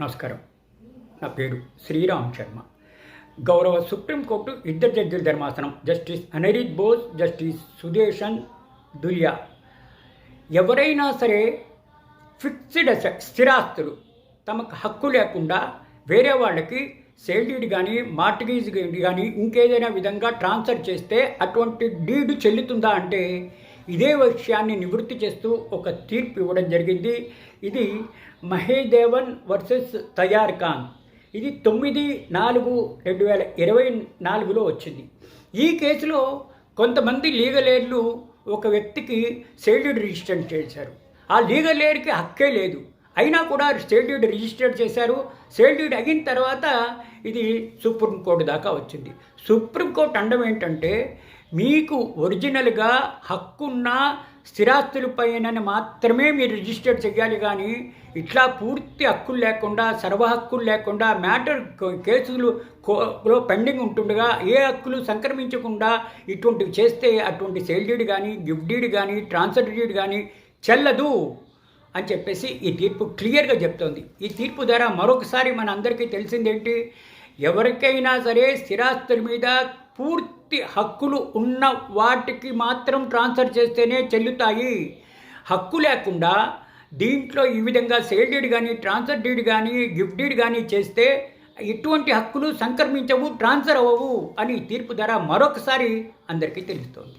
నమస్కారం. నా పేరు శ్రీరామ్ శర్మ. గౌరవ సుప్రీంకోర్టు ఇద్దరు జడ్జిల ధర్మాసనం జస్టిస్ అనరిత్ బోస్ జస్టిస్ సుదేశన్ దులియా. ఎవరైనా సరే ఫిక్స్డ్ అసెట్ స్థిరాస్తులు తమకు హక్కు లేకుండా వేరే వాళ్ళకి సేల్ డీడ్ కానీ మార్టిగేజ్ కానీ ఇంకేదైనా విధంగా ట్రాన్స్ఫర్ చేస్తే అటువంటి డీడ్ చెల్లుతుందా అంటే ఇదే విషయాన్ని నివృత్తి చేస్తూ ఒక తీర్పు ఇవ్వడం జరిగింది. ఇది మహేదేవన్ వర్సెస్ తయార్ ఖాన్. ఇది తొమ్మిది నాలుగు రెండు వేల ఇరవై నాలుగులో వచ్చింది. ఈ కేసులో కొంతమంది లీగల్ ఎయిర్లు ఒక వ్యక్తికి సేల్యూడ్ రిజిస్టర్ చేశారు. ఆ లీగల్ ఎయిర్కి హక్కే లేదు. అయినా కూడా సేల్ రిజిస్టర్ చేశారు. సేల్ అయిన తర్వాత ఇది సుప్రీంకోర్టు దాకా వచ్చింది. సుప్రీంకోర్టు అండం ఏంటంటే మీకు ఒరిజినల్గా హక్కున్న స్థిరాస్తులపైనని మాత్రమే మీరు రిజిస్టర్ చేయాలి కానీ ఇట్లా పూర్తి హక్కులు లేకుండా సర్వ హక్కులు లేకుండా మ్యాటర్ కేసులు లో పెండింగ్ ఉంటుండగా ఏ హక్కులు సంక్రమించకుండా ఇటువంటివి చేస్తే అటువంటి సేల్ డీడ్ కానీ గిఫ్ట్ డీడ్ కానీ ట్రాన్స్ఫర్ డీడ్ కానీ చెల్లదు అని చెప్పేసి ఈ తీర్పు క్లియర్గా చెప్తోంది. ఈ తీర్పు ద్వారా మరొకసారి మన అందరికీ తెలిసిందేంటి? ఎవరికైనా సరే స్థిరాస్తుల మీద పూర్తి హక్కులు ఉన్న వాటికి మాత్రం ట్రాన్స్ఫర్ చేస్తేనే చెల్లుతాయి. హక్కు లేకుండా దీంట్లో ఈ విధంగా సేల్ డీడ్ కానీ ట్రాన్స్ఫర్ డీడ్ కానీ గిఫ్ట్ డీడ్ కానీ చేస్తే ఎటువంటి హక్కులు సంక్రమించవు ట్రాన్స్ఫర్ అవ్వవు అని తీర్పు ద్వారా మరొకసారి అందరికీ తెలుస్తోంది